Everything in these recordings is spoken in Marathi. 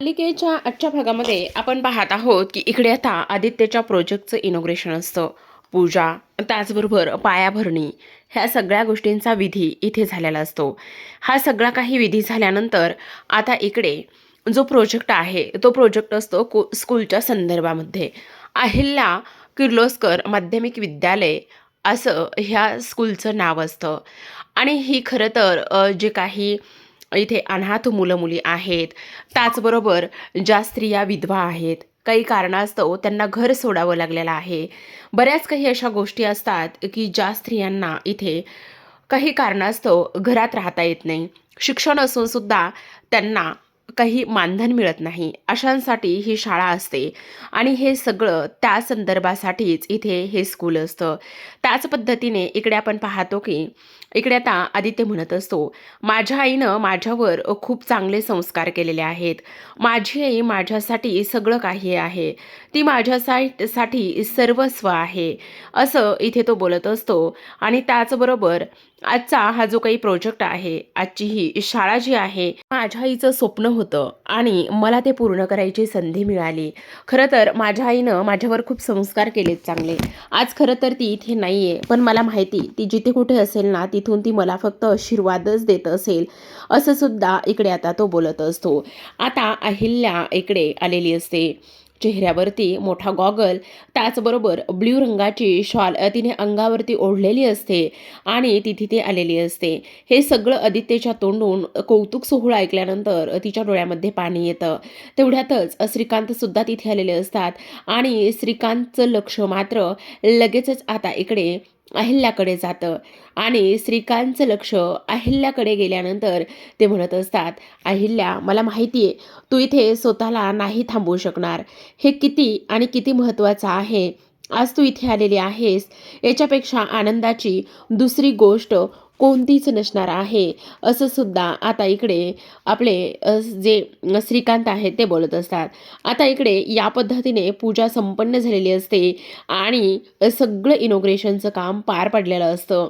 मालिकेच्या आजच्या भागामध्ये आपण पाहत आहोत की इकडे आता आदित्यच्या प्रोजेक्टचं इनोग्रेशन असतं. पूजा त्याचबरोबर पायाभरणी ह्या सगळ्या गोष्टींचा विधी इथे झालेला असतो. हा सगळा काही विधी झाल्यानंतर आता इकडे जो प्रोजेक्ट आहे तो प्रोजेक्ट असतो को स्कूलच्या संदर्भामध्ये. अहिल्या किर्लोस्कर माध्यमिक विद्यालय असं ह्या स्कूलचं नाव असतं. आणि ही खरं तर जे काही इथे अनाथ मुलं मुली आहेत. त्याचबरोबर ज्या स्त्रिया विधवा आहेत काही कारणास्तव त्यांना घर सोडावं लागलेलं आहे. बऱ्याच काही अशा गोष्टी असतात की ज्या स्त्रियांना इथे काही कारणास्तव घरात राहता येत नाही. शिक्षण असून सुद्धा त्यांना काही मानधन मिळत नाही. अशांसाठी ही शाळा असते. आणि हे सगळं त्या संदर्भासाठीच इथे हे स्कूल असतं. त्याच पद्धतीने इकडे आपण पाहतो की इकडे आता आदित्य म्हणत असतो माझ्या आईनं माझ्यावर खूप चांगले संस्कार केलेले आहेत. माझी आई माझ्यासाठी सगळं काही आहे. ती माझ्यासाठी सर्वस्व आहे. असं इथे तो बोलत असतो. आणि त्याचबरोबर आजचा हा जो काही प्रोजेक्ट आहे आजची ही शाळा जी आहे माझ्या आईचं स्वप्न होतं आणि मला ते पूर्ण करायची संधी मिळाली. खरं तर माझ्या आईनं माझ्यावर खूप संस्कार केलेत चांगले. आज खरं तर ती इथे नाही आहे पण मला माहिती ती जिथे कुठे असेल ना तिथून ती मला फक्त आशीर्वादच देत असेल असं सुद्धा इकडे आता तो बोलत असतो. आता अहिल्या इकडे आलेली असते. चेहऱ्यावरती मोठा गॉगल त्याचबरोबर ब्ल्यू रंगाची शॉल तिने अंगावरती ओढलेली असते आणि ती तिथे आलेली असते. हे सगळं आदित्यच्या तोंडून कौतुक सोहळा ऐकल्यानंतर तिच्या डोळ्यामध्ये पाणी येतं. तेवढ्यातच श्रीकांतसुद्धा तिथे आलेले असतात आणि श्रीकांतचं लक्ष मात्र लगेचच आता इकडे अहिल्याकडे जातं. आणि श्रीकांतचं लक्ष अहिल्याकडे गेल्यानंतर ते म्हणत असतात अहिल्या मला माहिती आहे तू इथे स्वतःला नाही थांबवू शकणार. हे किती आणि किती महत्त्वाचं आहे. आज तू इथे आलेली आहेस. याच्यापेक्षा आनंदाची दुसरी गोष्ट कोणतीच नसणार आहे. असं सुद्धा आता इकडे आपले जे श्रीकांत आहेत ते बोलत असतात. आता इकडे या पद्धतीने पूजा संपन्न झालेली असते आणि सगळं इनोग्रेशनचं काम पार पडलेलं असतं.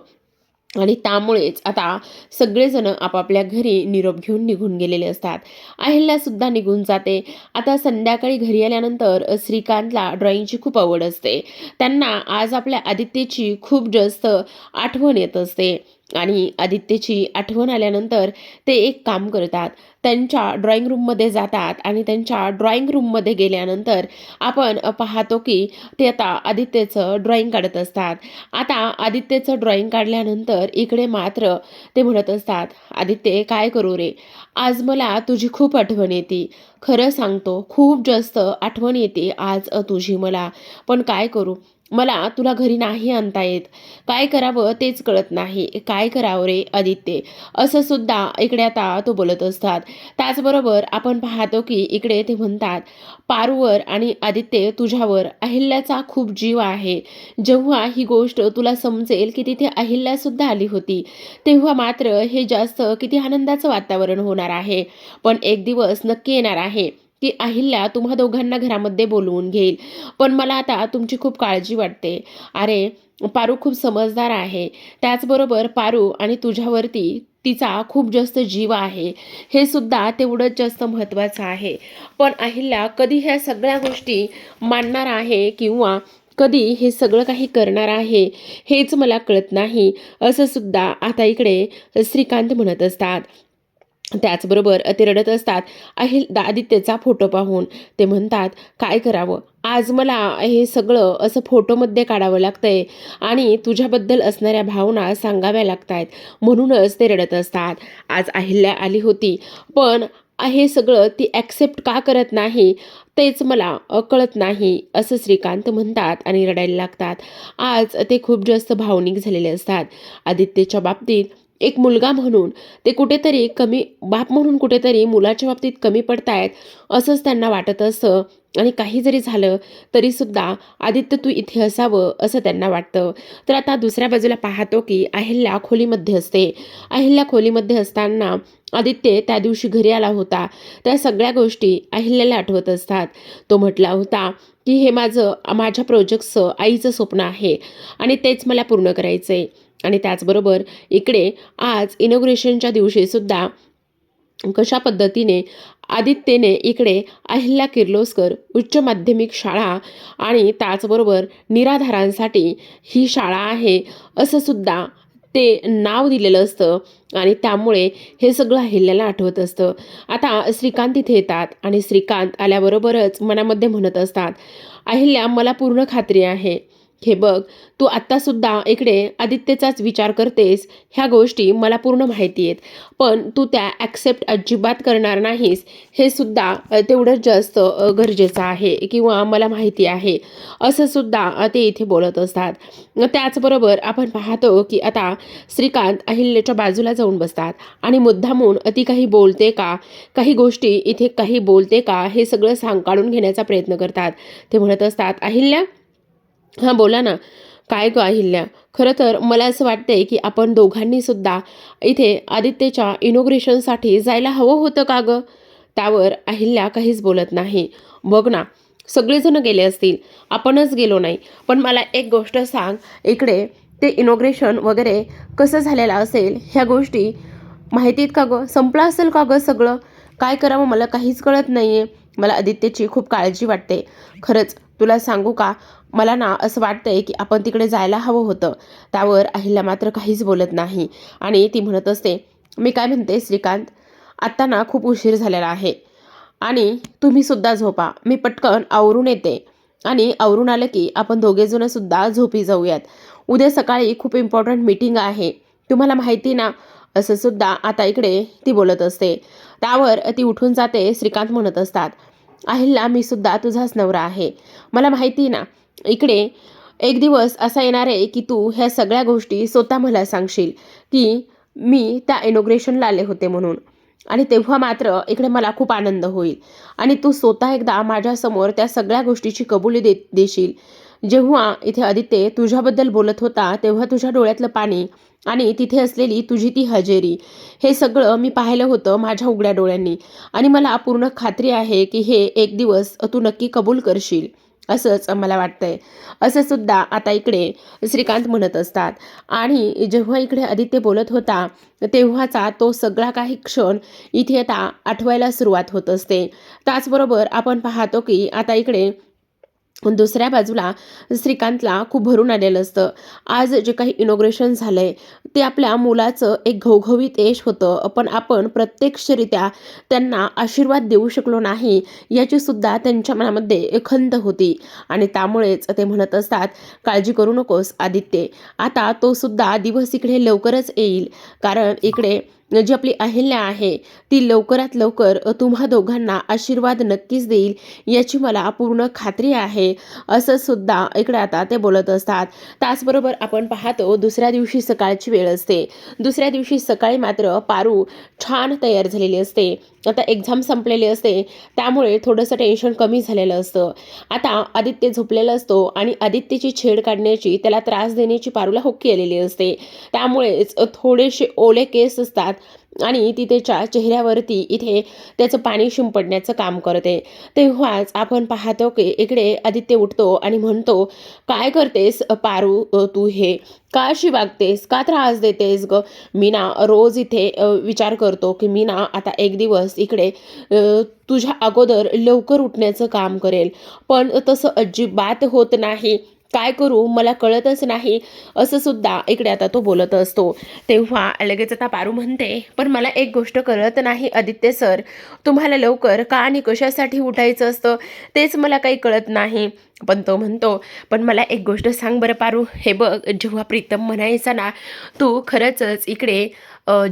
आणि त्यामुळेच आता सगळेजण आपापल्या घरी निरोप घेऊन निघून गेलेले असतात. अहिल्यासुद्धा निघून जाते. आता संध्याकाळी घरी आल्यानंतर श्रीकांतला ड्रॉइंगची खूप आवड असते. त्यांना आज आपल्या आदित्यची खूप जास्त आठवण येत असते. आणि आदित्यची आठवण आल्यानंतर ते एक काम करतात. त्यांच्या ड्रॉइंग रूममध्ये जातात आणि त्यांच्या ड्रॉइंग रूममध्ये गेल्यानंतर आपण पाहतो की ते आता आदित्यचं ड्रॉइंग काढत असतात. आता आदित्यचं ड्रॉइंग काढल्यानंतर इकडे मात्र ते म्हणत असतात आदित्य काय करू रे? आज मला तुझी खूप आठवण येते. खरं सांगतो खूप जास्त आठवण येते आज तुझी मला. पण काय करू? मला तुला घरी नाही आणता येत. काय करावं तेच कळत नाही. काय करावं रे आदित्य? असं सुद्धा इकडे आता तो बोलत असतात. त्याचबरोबर आपण पाहतो की इकडे ते म्हणतात पारूवर आणि आदित्य तुझ्यावर अहिल्याचा खूप जीव आहे. जेव्हा ही गोष्ट तुला समजेल की तिथे अहिल्यासुद्धा आली होती तेव्हा मात्र हे जास्त किती आनंदाचं वातावरण होणार आहे. पण एक दिवस नक्की येणार आहे. की अहिल्या तुम्हा दोघांना घरामध्ये बोलवून घेईल. पण मला आता तुमची खूप काळजी वाटते. अरे पारू खूप समजदार आहे. त्याचबरोबर पारू आणि तुझ्यावरती तिचा खूप जास्त जीव आहे. हे सुद्धा तेवढंच जास्त महत्त्वाचं आहे. पण अहिल्या कधी ह्या सगळ्या गोष्टी मानणार आहे किंवा कधी हे सगळं काही करणार आहे हेच मला कळत नाही. असं सुद्धा आता इकडे श्रीकांत म्हणत असतात. त्याचबरोबर ते रडत असतात. अहिल दा- आदित्यचा फोटो पाहून ते म्हणतात काय करावं? आज मला हे सगळं असं फोटोमध्ये काढावं लागतंय आणि तुझ्याबद्दल असणाऱ्या भावना सांगाव्या लागत आहेत म्हणूनच ते रडत असतात. आज अहिल्या आली होती. पण हे सगळं ती ॲक्सेप्ट का करत नाही? तेच मला कळत नाही असं श्रीकांत म्हणतात आणि रडायला लागतात. आज ते खूप जास्त भावनिक झालेले असतात. आदित्यच्या बाबतीत एक मुलगा म्हणून ते कुठेतरी कमी बाप म्हणून कुठेतरी मुलाच्या बाबतीत कमी पडतायत असंच त्यांना वाटत असतं आणि काही जरी झालं तरीसुद्धा आदित्य तू इथे असावं असं त्यांना वाटतं. तर आता दुसऱ्या बाजूला पाहतो की अहिल्या खोलीमध्ये असते. अहिल्या खोलीमध्ये असताना आदित्य त्या दिवशी घरी आला होता. त्या सगळ्या गोष्टी अहिल्याला आठवत असतात. तो म्हटला होता की हे माझं माझ्या प्रोजेक्टचं आईचं स्वप्न आहे आणि तेच मला पूर्ण करायचं आहे आणि त्याचबरोबर इकडे आज इनोग्रेशनच्या दिवशीसुद्धा कशा पद्धतीने आदित्यने इकडे अहिल्या किर्लोस्कर उच्च माध्यमिक शाळा आणि त्याचबरोबर निराधारांसाठी ही शाळा आहे असंसुद्धा ते नाव दिलेलं असतं आणि त्यामुळे हे सगळं अहिल्याला आठवत असतं. आता श्रीकांत इथे येतात आणि श्रीकांत आल्याबरोबरच मनामध्ये म्हणत असतात अहिल्या मला पूर्ण खात्री आहे. हे बघ तू आत्तासुद्धा इकडे आदित्यचाच विचार करतेस ह्या गोष्टी मला पूर्ण माहिती आहेत. पण तू त्या ॲक्सेप्ट अजिबात करणार नाहीस हे सुद्धा तेवढंच जास्त गरजेचं आहे किंवा मला माहिती आहे असं सुद्धा ते इथे बोलत असतात. त्याचबरोबर आपण पाहतो की आता श्रीकांत अहिल्याच्या बाजूला जाऊन बसतात आणि मुद्दामून ती काही बोलते का? काही गोष्टी इथे काही बोलते का? हे सगळं सांग काढून घेण्याचा प्रयत्न करतात. ते म्हणत असतात अहिल्या हां बोला ना. काय ग अहिल्या? खरं तर मला असं वाटतंय की आपण दोघांनी सुद्धा इथे आदित्यच्या इनोग्रेशनसाठी जायला हवं होतं का गं? त्यावर अहिल्या काहीच बोलत नाही. बघ ना सगळेजण गेले असतील. आपणच गेलो नाही. पण मला एक गोष्ट सांग. इकडे ते इनोग्रेशन वगैरे कसं झालेलं असेल ह्या गोष्टी माहितीत का गं? संपलं असेल का गं सगळं? काय करावं मला काहीच कळत नाही आहे मला आदित्यची खूप काळजी वाटते. खरंच तुला सांगू का? मला ना असं वाटतंय की आपण तिकडे जायला हवं होतं. त्यावर अहिल्या मात्र काहीच बोलत नाही. आणि ती म्हणत असते मी काय म्हणते श्रीकांत? आत्ता ना खूप उशीर झालेला आहे. आणि तुम्हीसुद्धा झोपा. मी पटकन आवरून येते. आणि आवरून आलं की आपण दोघेजणंसुद्धा झोपी जाऊयात. उद्या सकाळी खूप इम्पॉर्टंट मीटिंग आहे. तुम्हाला माहिती ना? असं सुद्धा आता इकडे ती बोलत असते. त्यावर ती उठून जाते श्रीकांत म्हणत असतात अहिल्ला मी सुद्धा तुझाच नवरा आहे. मला माहिती ना इकडे एक दिवस असा येणार आहे की तू ह्या सगळ्या गोष्टी स्वतः मला सांगशील की मी त्या इनोग्रेशनला आले होते म्हणून. आणि तेव्हा मात्र इकडे मला खूप आनंद होईल. आणि तू स्वतः एकदा माझ्यासमोर त्या सगळ्या गोष्टीची कबुली दे देशील. जेव्हा इथे आदित्य तुझ्याबद्दल बोलत होता तेव्हा तुझ्या डोळ्यातलं पाणी आणि तिथे असलेली तुझी ती हजेरी हे सगळं मी पाहिलं होतं माझ्या उघड्या डोळ्यांनी. आणि मला पूर्ण खात्री आहे की हे एक दिवस तू नक्की कबूल करशील. असंच मला वाटतंय. असं सुद्धा आता इकडे श्रीकांत म्हणत असतात. आणि जेव्हा इकडे आदित्य बोलत होता तेव्हाचा तो सगळा काही क्षण इथे आता आठवायला सुरुवात होत असते. त्याचबरोबर आपण पाहतो की आता इकडे दुसऱ्या बाजूला श्रीकांतला खूप भरून आलेलं असतं. आज जे काही इनॉग्रेशन झालं आहे ते आपल्या मुलाचं एक घवघवीत यश होतं. पण आपण प्रत्यक्षरित्या त्यांना आशीर्वाद देऊ शकलो नाही याची सुद्धा त्यांच्या मनामध्ये खंत होती. आणि त्यामुळेच ते म्हणत असतात काळजी करू नकोस आदित्य. आता तो सुद्धा दिवस इकडे लवकरच येईल. कारण इकडे जी आपली अहिल्या आहे ती लवकरात लवकर तुम्हा दोघांना आशीर्वाद नक्कीच देईल याची मला पूर्ण खात्री आहे असं सुद्धा इकडे आता ते बोलत असतात. त्याचबरोबर आपण पाहतो दुसऱ्या दिवशी सकाळची वेळ असते. दुसऱ्या दिवशी सकाळी मात्र पारू छान तयार झालेली असते. आता एक्झाम संपलेली असते त्यामुळे थोडंसं टेन्शन कमी झालेलं असतं. आता आदित्य झोपलेला असतो आणि आदित्यची छेड काढण्याची त्याला त्रास देण्याची पारूला हुक्की आलेली असते. त्यामुळेच थोडेसे ओले केस असतात आणि ती त्याच्या चेहऱ्यावरती इथे त्याचं पाणी शिंपडण्याचं काम करते. तेव्हाच आपण पाहतो की इकडे आदित्य उठतो आणि म्हणतो काय करतेस पारू तू हे? का अशी वागतेस? का त्रास देतेस ग? मी ना रोज इथे विचार करतो की मी ना आता एक दिवस इकडे तुझ्या अगोदर लवकर उठण्याचं काम करेल. पण तसं अजिबात होत नाही. काय करू? मला कळतच नाही. असं सुद्धा इकडे आता तो बोलत असतो. तेव्हा लगेच आता पारू म्हणते पण मला एक गोष्ट कळत नाही आदित्य सर. तुम्हाला लवकर का आणि कशासाठी उठायचं असतं? तेच मला काही कळत नाही. पण तो म्हणतो पण मला एक गोष्ट सांग बरं पारू. हे बघ जेव्हा प्रीतम म्हणायचा ना तू खरंचच इकडे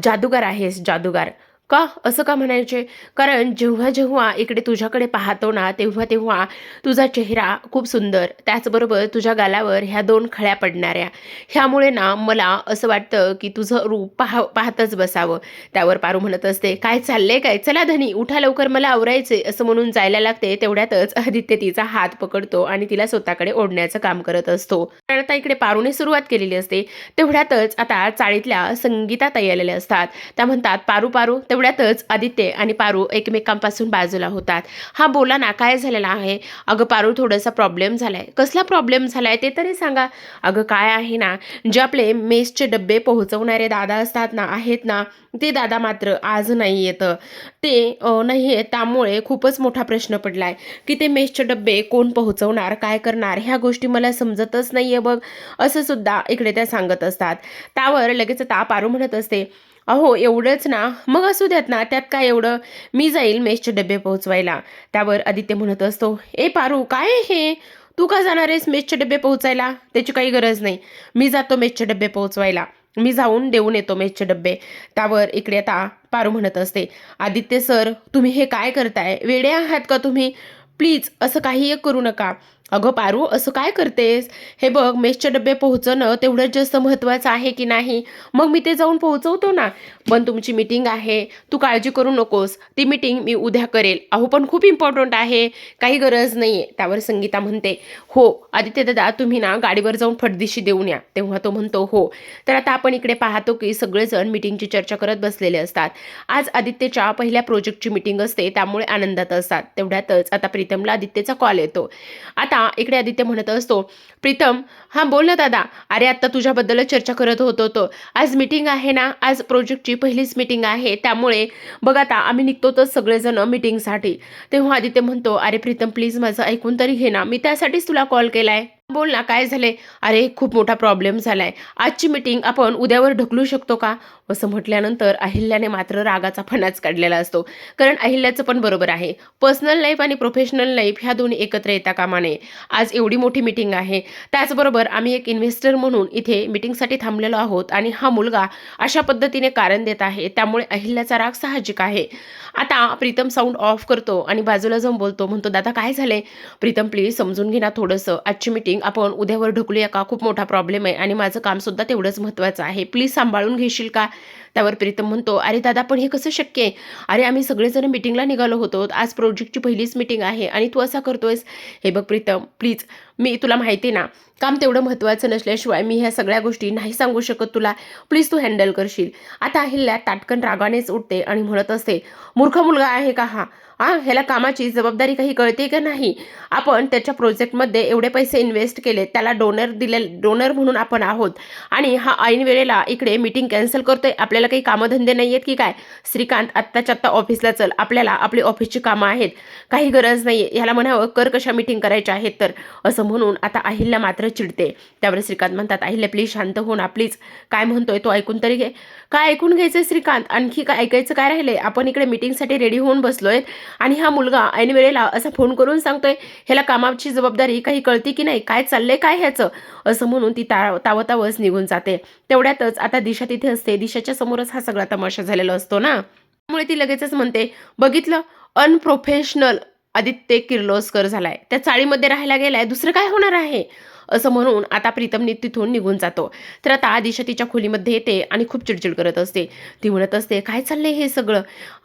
जादूगार आहेस जादूगार. का? असं का म्हणायचे? कारण जेव्हा जेव्हा इकडे तुझ्याकडे पाहतो ना तेव्हा तेव्हा तुझा चेहरा खूप सुंदर. त्याचबरोबर तुझ्या गालावर ह्या दोन खळ्या पडणाऱ्या. ह्यामुळे ना मला असं वाटतं की तुझं रूप पाह पाहतच बसावं. त्यावर पारू म्हणत असते काय चाललंय काय? चला धनी उठा लवकर मला आवरायचे असं म्हणून जायला लागते. तेवढ्यातच आदित्य तिचा हात पकडतो आणि तिला स्वतःकडे ओढण्याचं काम करत असतो. कारण आता इकडे पारूने सुरुवात केलेली असते. तेवढ्यातच आता चाळीतल्या संगीता ताई आलेल्या असतात. त्या म्हणतात पारू पारू. तेवढ्यातच आदित्य आणि पारू एकमेकांपासून बाजूला होतात. हा बोला ना काय झालेला आहे. अगं पारू थोडासा प्रॉब्लेम झाला आहे कसला प्रॉब्लेम झाला आहे ते तरी सांगा. अगं काय आहे ना जे आपले मेसचे डबे पोहोचवणारे दादा असतात ना आहेत ना ते दादा मात्र आज नाही येतं. ते नाही आहे त्यामुळे खूपच मोठा प्रश्न पडला आहे की ते मेसचे डबे कोण पोहोचवणार काय करणार ह्या गोष्टी मला समजतच नाही आहे बघ. असं सुद्धा इकडे त्या सांगत असतात. त्यावर लगेच आता पारू म्हणत असते अहो एवढंच ना. मग असू द्यात ना त्यात काय एवढं? मी जाईल मेसचे डबे पोहोचवायला. त्यावर आदित्य म्हणत असतो ए पारू काय हे? तू का जाणार आहेस मेसचे डबे पोहोचायला? त्याची काही गरज नाही. मी जातो मेसचे डबे पोहोचवायला. मी जाऊन देऊन येतो मेसचे डबे त्यावर इकडे आता पारू म्हणत असते आदित्य सर तुम्ही हे काय करताय? वेडे आहात का तुम्ही? प्लीज असं काही करू नका. अगं पारू असं काय करतेस? हे बघ मेसचे डबे पोहोचणं तेवढंच जास्त महत्त्वाचं आहे की नाही? मग मी ते जाऊन पोहोचवतो ना. पण तुमची मीटिंग आहे. तू काळजी करू नकोस. ती मीटिंग मी उद्या करेल. अहो पण खूप इम्पॉर्टंट आहे. काही गरज नाही आहे त्यावर संगीता म्हणते हो आदित्य दादा तुम्ही ना गाडीवर जाऊन फटदिशी देऊन या. तेव्हा तो म्हणतो हो. तर आता आपण इकडे पाहतो की सगळेजण मीटिंगची चर्चा करत बसलेले असतात. आज आदित्यच्या पहिल्या प्रोजेक्टची मीटिंग असते. त्यामुळे आनंदात असतात. तेवढ्यातच आता प्रीतमला आदित्यचा कॉल येतो. आता इकडे आदित्य म्हणत असतो प्रीतम हां बोल ना दादा. अरे आत्ता तुझ्याबद्दलच चर्चा करत होतो तो आज मीटिंग आहे ना? आज प्रोजेक्टची पहिलीच मीटिंग आहे. त्यामुळे बघ आता आम्ही निघतो तर सगळेजण मीटिंगसाठी तेव्हा आदित्य म्हणतो अरे प्रीतम प्लीज माझं ऐकून तरी घे ना. मी त्यासाठीच तुला कॉल केला आहे बोल ना काय झाले अरे खूप मोठा प्रॉब्लेम झालाय. आजची मीटिंग आपण उद्यावर ढकलू शकतो का? असं म्हटल्यानंतर अहिल्याने मात्र रागाचा फणाच काढलेला असतो. कारण अहिल्याचं पण बरोबर आहे. पर्सनल लाईफ आणि प्रोफेशनल लाईफ ह्या दोन्ही एकत्र येता कामा नये. आज एवढी मोठी मीटिंग आहे. त्याचबरोबर आम्ही एक इन्व्हेस्टर म्हणून इथे मीटिंगसाठी थांबलेलो आहोत आणि हा मुलगा अशा पद्धतीने कारण देत आहे. त्यामुळे अहिल्याचा राग साहजिक आहे. आता प्रीतम साऊंड ऑफ करतो आणि बाजूला जाऊन बोलतो म्हणतो दादा काय झालंय? प्रीतम प्लीज समजून घे ना थोडंसं. आजची मीटिंग आपण उद्यावर ढकलूया का? खूप मोठा प्रॉब्लेम आहे आणि माझं कामसुद्धा तेवढंच महत्त्वाचं आहे. प्लीज सांभाळून घेशील का? त्यावर प्रीतम म्हणतो अरे दादा पण हे कसं शक्य आहे? अरे आम्ही सगळेजण मीटिंगला निघालो होतो. आज प्रोजेक्टची पहिलीच मीटिंग आहे आणि तू असा करतोयस. हे बघ प्रीतम प्लीज मी तुला माहिती ना काम तेवढं महत्त्वाचं नसल्याशिवाय मी ह्या सगळ्या गोष्टी नाही सांगू शकत तुला. प्लीज तू हँडल करशील. आता अहिल्या ताटकन रागानेच उठते आणि म्हणत असते मूर्ख मुलगा आहे का हा? आ ह्याला कामाची जबाबदारी काही कळते का नाही? आपण त्याच्या प्रोजेक्टमध्ये एवढे पैसे इन्व्हेस्ट केले त्याला डोनर दिले डोनर म्हणून आपण आहोत. आणि हा ऐन वेळेला इकडे मीटिंग कॅन्सल करतोय. आपल्याला काही कामधंदे नाही आहेत की काय? श्रीकांत आत्ताच्या आत्ता ऑफिसला चल. आपल्याला आपली ऑफिसची कामं आहेत. काही गरज नाही आहे ह्याला म्हणावं कर कशा मीटिंग करायच्या आहेत तर. असं म्हणून आता अहिल्या मात्र चिडते. त्यावर श्रीकांत म्हणतात अहिल्या प्लीज शांत हो ना प्लीज काय म्हणतोय तो ऐकून तरी घे. काय ऐकून घ्यायचं श्रीकांत? आणखी काय ऐकायचं काय राहिले आपण इकडे मीटिंगसाठी रेडी होऊन बसलोय. आणि हा मुलगा ऐन वेळेला असा फोन करून सांगतोय ह्याला कामाची जबाबदारी काही कळती की नाही? काय चाललंय काय ह्याचं? असं म्हणून ती ता तावतावच निघून जाते. तेवढ्यातच आता दिशा तिथे असते. दिशाच्या समोरच हा सगळा तमाशा झालेला असतो ना? त्यामुळे ती लगेचच म्हणते बघितलं? अनप्रोफेशनल आदित्य किर्लोस्कर झालाय. त्या चाळीमध्ये राहायला गेलाय. दुसरं काय होणार आहे? असं म्हणून आता प्रीतमने तिथून निघून जातो. तर आता आदिशा तिच्या खोलीमध्ये येते आणि खूप चिडचिड करत असते. ती म्हणत असते काय चाललंय हे सगळं?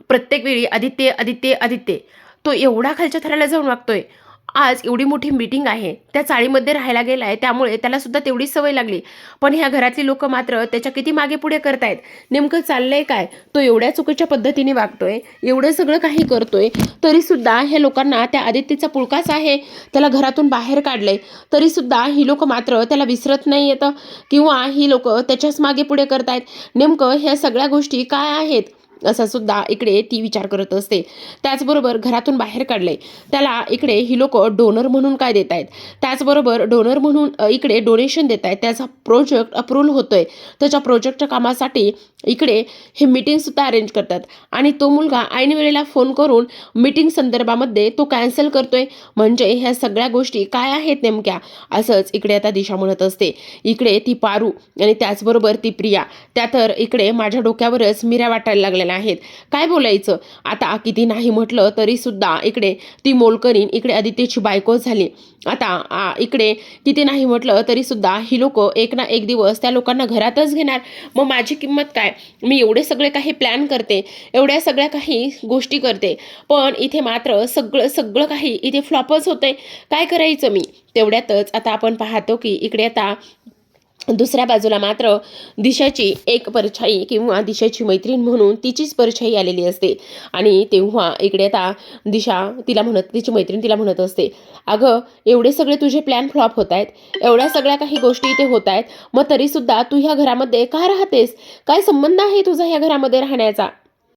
प्रत्येक वेळी आदित्य आदित्य आदित्य तो एवढा खालच्या थराला जाऊन वागतोय. आज एवढी मोठी मीटिंग आहे. त्या चाळीमध्ये राहायला गेला आहे त्यामुळे त्याला सुद्धा तेवढी सवय लागली. पण ह्या घरातली लोक मात्र त्याच्या किती मागे पुढे करतायत? नेमकं चाललंय काय? तो एवढ्या चुकीच्या पद्धतीने वागतोय एवढं सगळं काही करतोय तरी सुद्धा हे लोकांना त्या आदित्यचा पुळकाच आहे. त्याला घरातून बाहेर काढलंय तरी सुद्धा ही लोक मात्र त्याला विसरत नाही येतं किंवा ही लोक त्याच्याच मागे पुढे करतायत. नेमकं ह्या सगळ्या गोष्टी काय आहेत? असा सुद्धा इकडे ती विचार करत असते. त्याचबरोबर घरातून बाहेर काढले त्याला इकडे ही लोक डोनर म्हणून काय देत आहेत? त्याचबरोबर डोनर म्हणून इकडे डोनेशन देत आहेत. त्याचा प्रोजेक्ट अप्रूव्हल होतोय. त्याच्या प्रोजेक्टच्या कामासाठी इकडे हे मीटिंगसुद्धा अरेंज करतात. आणि तो मुलगा ऐन वेळेला फोन करून मीटिंग संदर्भामध्ये तो कॅन्सल करतोय. म्हणजे ह्या सगळ्या गोष्टी काय आहेत नेमक्या? असंच इकडे आता दिशा म्हणत असते. इकडे ती पारू आणि त्याचबरोबर ती प्रिया. त्या तर इकडे माझ्या डोक्यावरच मिऱ्या वाटायला आहेत. काय बोलायचं? आता किती नाही म्हटलं तरी सुद्धा इकडे ती मोलकरीन इकडे आदित्यची बायको झाली. आता आ, इकडे किती नाही म्हटलं तरी सुद्धा ही लोक एक ना एक दिवस त्या लोकांना घरातच घेणार. मग माझी किंमत काय? मी एवढे सगळे काही प्लॅन करते एवढ्या सगळ्या काही गोष्टी करते. पण इथे मात्र सगळं सगळं काही इथे फ्लॉपच होतंय. काय करायचं मी? तेवढ्यातच आता आपण पाहतो की इकडे आता दुसऱ्या बाजूला मात्र दिशाची एक परछाई किंवा दिशाची मैत्रीण म्हणून तिचीच परछाई आलेली असते. आणि तेव्हा इकडे आता दिशा तिला म्हणत तिची मैत्रीण तिला म्हणत असते अगं एवढे सगळे तुझे प्लॅन फ्लॉप होत आहेत एवढ्या सगळ्या काही गोष्टी इथे होत आहेत मग तरीसुद्धा तू ह्या घरामध्ये का राहतेस? काय संबंध आहे तुझा ह्या घरामध्ये राहण्याचा?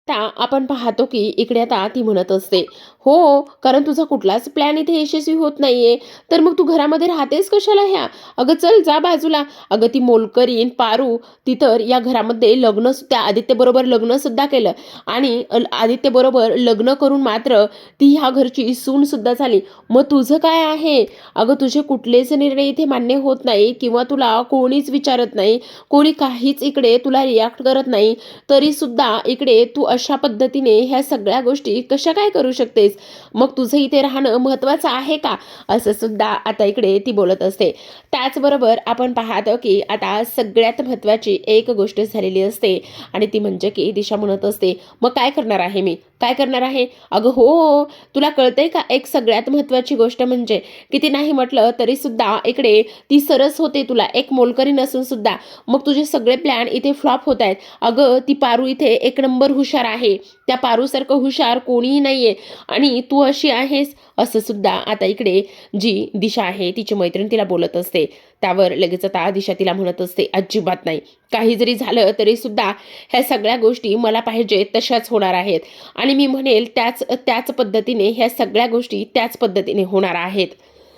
आता आपण पाहतो की इकडे आता ती म्हणत असते हो कारण तुझा कुठलाच प्लॅन इथे यशस्वी होत नाहीये. तर मग तू घरामध्ये राहतेस कशाला ह्या? अगं चल जा बाजूला. अगं ती मोलकरीन पारू ती तर या घरामध्ये लग्न त्या आदित्यबरोबर लग्न सुद्धा केलं. आणि अल- आदित्यबरोबर लग्न करून मात्र ती ह्या घरची सून सुद्धा झाली. मग तुझं काय आहे? अगं तुझे कुठलेच निर्णय इथे मान्य होत नाही किंवा तुला कोणीच विचारत नाही. कोणी काहीच इकडे तुला रिॲक्ट करत नाही. तरी सुद्धा इकडे तू अशा पद्धतीने ह्या सगळ्या गोष्टी कशा काय करू शकतेस? मग तुझं इथे राहणं महत्त्वाचं आहे का? असं सुद्धा आता इकडे ती बोलत असते. त्याचबरोबर आपण पाहतो की आता सगळ्यात महत्त्वाची एक गोष्ट झालेली असते आणि ती म्हणजे की दिशा म्हणत असते. मग काय करणार आहे मी? काय करणार आहे? अगं हो हो तुला कळतंय का एक सगळ्यात महत्त्वाची गोष्ट म्हणजे? किती नाही म्हटलं तरी सुद्धा इकडे ती सरस होते तुला एक मोलकरी नसून सुद्धा. मग तुझे सगळे प्लॅन इथे फ्लॉप होत आहेत. अगं ती पारू इथे एक नंबर हुशार आहे. त्या पारूसारखं हुशार कोणीही नाहीये. आणि तू अशी आहेस? असं सुद्धा आता इकडे जी दिशा आहे तिची मैत्रीण तिला बोलत असते. त्यावर लगेच आता दिशा तिला म्हणत असते अजिबात नाही. काही जरी झालं तरी सुद्धा ह्या सगळ्या गोष्टी मला पाहिजे तशाच होणार आहेत. आणि मी म्हणेल त्याच त्याच पद्धतीने ह्या सगळ्या गोष्टी त्याच पद्धतीने होणार आहेत.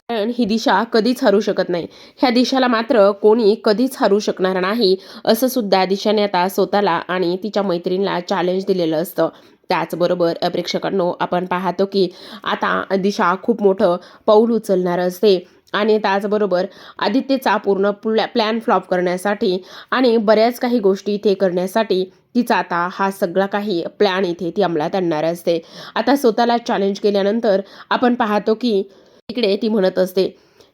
कारण ही दिशा कधीच हरू शकत नाही. ह्या दिशाला मात्र कोणी कधीच हरू शकणार नाही असं सुद्धा दिशाने आता स्वतःला आणि तिच्या मैत्रिणीला चॅलेंज दिलेलं असतं. त्याचबरोबर प्रेक्षकांनो आपण पाहतो की आता दिशा खूप मोठं पाऊल उचलणार असते. आणि त्याचबरोबर आदित्यचा पूर्ण प्लॅ प्लॅन फ्लॉप करण्यासाठी आणि बऱ्याच काही गोष्टी इथे करण्यासाठी तिचा आता हा सगळा काही प्लॅन इथे ती अंमलात आणणार असते. आता स्वतःला चॅलेंज केल्यानंतर आपण पाहतो की इकडे ती म्हणत असते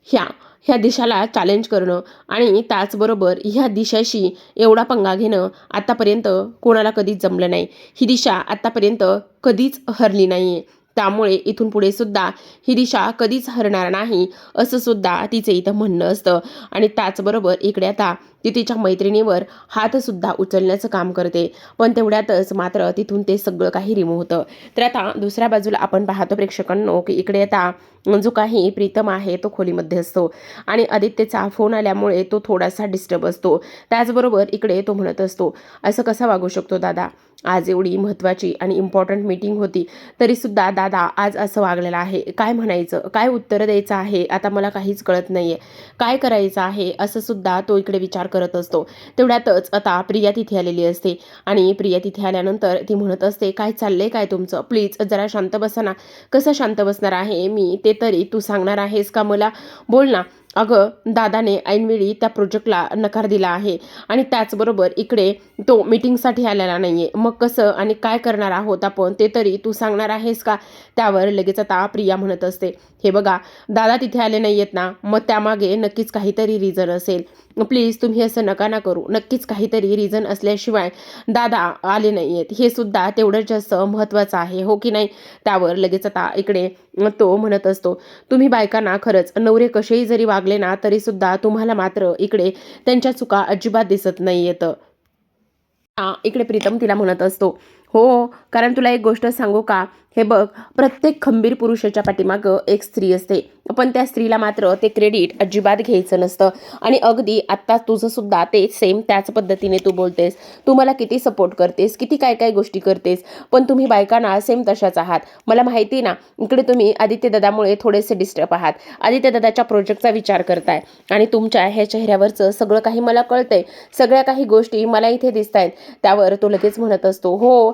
ह्या ह्या दिशाला चॅलेंज करणं आणि त्याचबरोबर ह्या दिशाशी एवढा पंगा घेणं आतापर्यंत कोणाला कधीच जमलं नाही. ही दिशा आतापर्यंत कधीच हरली नाही आहे त्यामुळे इथून पुढे सुद्धा ही दिशा कधीच हरणार नाही असं सुद्धा तिचं इथं म्हणणं असतं. आणि त्याचबरोबर इकडे आता ती तिच्या मैत्रिणीवर हातसुद्धा उचलण्याचं काम करते. पण तेवढ्यातच मात्र तिथून ते सगळं काही रिमूव्ह होतं. तर आता दुसऱ्या बाजूला आपण पाहतो प्रेक्षकांनो की इकडे आता जो काही प्रीतम आहे तो खोलीमध्ये असतो. आणि आदित्यचा फोन आल्यामुळे तो थोडासा डिस्टर्ब असतो. त्याचबरोबर इकडे तो म्हणत असतो असं कसं वागू शकतो दादा? आज एवढी महत्त्वाची आणि इम्पॉर्टंट मीटिंग होती. तरीसुद्धा दादा आज असं वागलेलं आहे. काय म्हणायचं? काय उत्तर द्यायचं आहे? आता मला काहीच कळत नाही आहे काय करायचं आहे? असं सुद्धा तो इकडे विचार करत असतो. तेवढ्यातच आता प्रिया तिथे आलेली असते. आणि प्रिया तिथे आल्यानंतर ती म्हणत असते काय चाललंय? काय तुमचं? प्लीज जरा शांत बसा ना. कसं शांत बसणार आहे? मी ते तरी तू सांगणार आहेस का मला? बोल ना. अगं दादाने ऐनवेळी त्या प्रोजेक्टला नकार दिला आहे. आणि त्याचबरोबर इकडे तो मीटिंगसाठी आलेला नाही आहे मग कसं आणि काय करणार आहोत आपण? ते तरी तू सांगणार आहेस का? त्यावर लगेच आता प्रिया म्हणत असते. हे बघा दादा तिथे आले नाही आहेत ना? मग त्यामागे नक्कीच काहीतरी रिझन असेल. प्लीज तुम्ही असं नका ना करू. नक्कीच काहीतरी रिझन असल्याशिवाय दादा आले नाही आहेत हे सुद्धा तेवढंच जास्त महत्त्वाचं आहे हो की नाही? त्यावर लगेच आता इकडे तो म्हणत असतो. तुम्ही बायकांना खरंच नवरे कसेही जरी वाग लागले ना तरी सुद्धा तुम्हाला मात्र इकडे त्यांच्या चुका अजिबात दिसत नाही येतं इकडे प्रीतम तिला म्हणत असतो हो कारण तुला एक गोष्ट सांगू का? हे बघ प्रत्येक खंबीर पुरुषाच्या पाठीमागं एक स्त्री असते. पण त्या स्त्रीला मात्र ते क्रेडिट अजिबात घ्यायचं नसतं. आणि अगदी आत्ता तुझं सुद्धा ते सेम त्याच पद्धतीने तू बोलतेस. तू मला किती सपोर्ट करतेस किती काय काय गोष्टी करतेस पण तुम्ही बायकांना सेम तशाच आहात. मला माहिती ना इकडे तुम्ही आदित्य दादामुळे थोडेसे डिस्टर्ब आहात. आदित्य दादाच्या प्रोजेक्टचा विचार करताय. आणि तुमच्या ह्या चेहऱ्यावरचं सगळं काही मला कळतंय. सगळ्या काही गोष्टी मला इथे दिसत आहेत त्यावर तो लगेच म्हणत असतो हो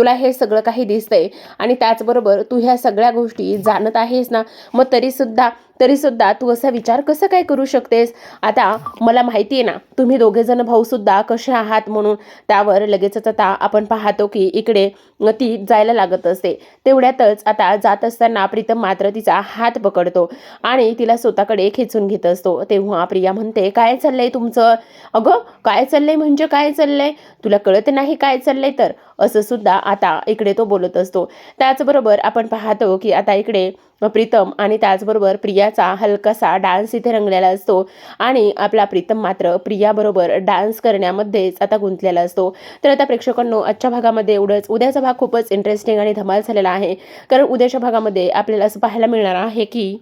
तुला हे सगळं काही दिसतंय आणि त्याचबरोबर तू ह्या सगळ्या गोष्टी जाणत आहेस ना मग तरीसुद्धा तरीसुद्धा तू असा विचार कसं काय करू शकतेस? आता मला माहिती आहे ना तुम्ही दोघेजण भाऊसुद्धा कसे आहात म्हणून? त्यावर लगेचच आता आपण पाहतो की इकडे ती जायला लागत असते. तेवढ्यातच आता जात असताना प्रीतम मात्र तिचा हात पकडतो आणि तिला स्वतःकडे खेचून घेत असतो. तेव्हा प्रिया म्हणते काय चाललंय तुमचं? अगं काय चाललंय म्हणजे काय चाललंय? तुला कळत नाही काय चाललंय तर? असं सुद्धा आता इकडे तो बोलत असतो. त्याचबरोबर आपण पाहतो की आता इकडे प्रीतम आणि त्याचबरोबर प्रियाचा हलकासा डान्स इथे रंगलेला असतो. आणि आपला प्रीतम मात्र प्रियाबरोबर डान्स करण्यामध्येच आता गुंतलेला असतो. तर आता प्रेक्षकांनो आजच्या भागामध्ये एवढंच उद्याचा भाग खूपच इंटरेस्टिंग आणि धमाल झालेला आहे. कारण उद्याच्या भागामध्ये आपल्याला असं पाहायला मिळणार आहे की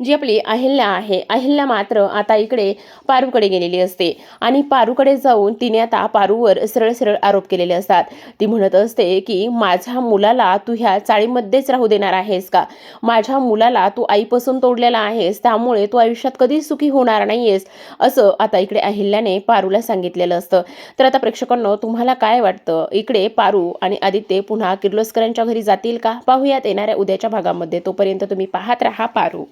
जी आपली अहिल्या आहे अहिल्या मात्र आता इकडे पारूकडे गेलेली असते. आणि पारूकडे जाऊन तिने आता पारूवर सरळ सरळ आरोप केलेले असतात. ती म्हणत असते की माझ्या मुलाला तू ह्या चाळीमध्येच राहू देणार आहेस का? माझ्या मुलाला तू आईपासून तोडलेला आहेस त्यामुळे तू आयुष्यात कधीच सुखी होणार नाहीयेस असं आता इकडे अहिल्याने पारूला सांगितलेलं असतं. तर आता प्रेक्षकांनो तुम्हाला काय वाटतं? इकडे पारू आणि आदित्य पुन्हा किर्लोस्करांच्या घरी जातील का? पाहूयात येणाऱ्या उद्याच्या भागामध्ये. तोपर्यंत तुम्ही पाहत राहा पारू.